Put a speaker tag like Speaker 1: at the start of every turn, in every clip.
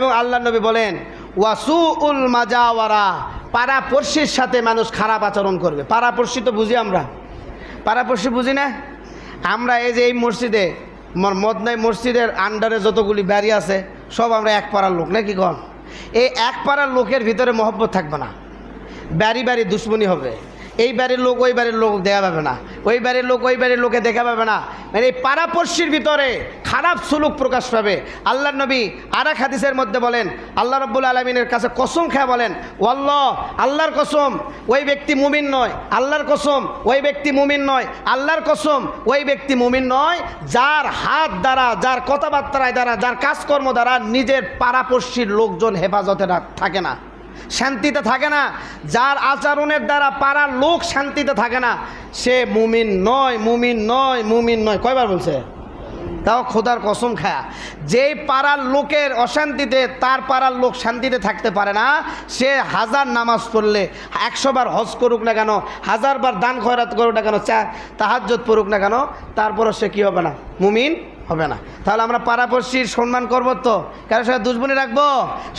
Speaker 1: এবং আল্লাহ নবী বলেন ওয়াসু উল মাজাওয়ারা পাড়াপড়শির সাথে মানুষ খারাপ আচরণ করবে। পাড়াপড়শি তো বুঝি আমরা? পাড়াপড়শি বুঝি না? আমরা এই যে এই মসজিদে মদনাই মসজিদের আন্ডারে যতগুলি বাড়ি আছে, সব আমরা এক পাড়ার লোক, নাকি কম এই এক পাড়ার লোকের ভিতরে মহব্বত থাকবে না। বাড়ি বাড়ি দুশ্মনী হবে। এই বাড়ির লোক ওই বাড়ির লোক দেখা পাবে না। ওই বাড়ির লোক ওই বাড়ির লোকে দেখা পাবে না। মানে এই পাড়াপড়শির ভিতরে খারাপ সুলুক প্রকাশ পাবে। আল্লাহ নবী আর এক হাদিসের মধ্যে বলেন, আল্লাহ রব্বুল আলমিনের কাছে কসম খেয়ে বলেন, ওয়াল্লাহ, আল্লাহর কসম, ওই ব্যক্তি মুমিন নয়। আল্লাহর কসম, ওই ব্যক্তি মুমিন নয়। আল্লাহর কসম, ওই ব্যক্তি মুমিন নয়। যার হাত দ্বারা, যার কথাবার্তায় দ্বারা, যার কাজকর্ম দ্বারা নিজের পাড়াপড়শির লোকজন হেফাজতে থাকে না। শান্তিতে থাকে না। যার আচরণের দ্বারা পাড়ার লোক শান্তিতে থাকে না, সে মুমিন নয় মুমিন নয় মুমিন নয়। কয়বার বলছে? তাও খোদার কসম খায়া। যেই পাড়ার লোকের অশান্তিতে, তার পাড়ার লোক শান্তিতে থাকতে পারে না। সে হাজার নামাজ পড়লে একশো বার হজ করুক না কেন হাজার বার দান খয়রাত করুক না কেন, চা তাহাজ্জত পড়ুক না কেন, তারপরও সে কী হবে না? মুমিন হবে না। তাহলে আমরা পাড়াপড়শির সম্মান করব তো? কারোর সাথে দুশ্মনী রাখব?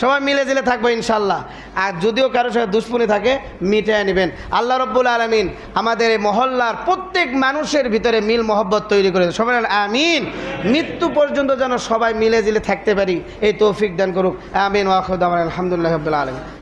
Speaker 1: সবাই মিলে জিলে থাকব ইনশাল্লাহ। আর যদিও কারোর সাথে দুশ্মনী থাকে মিটায় নেবেন। আল্লাহ রব্বুল আলমিন আমাদের এই মহল্লার প্রত্যেক মানুষের ভিতরে মিল মহব্বত তৈরি করে সবাই আমিন। মৃত্যু পর্যন্ত যেন সবাই মিলে জিলে থাকতে পারি, এই তৌফিক দান করুক। আমিন ওয়াকুদ আলহামদুলিল্লাহ রব্বুল আলমিন।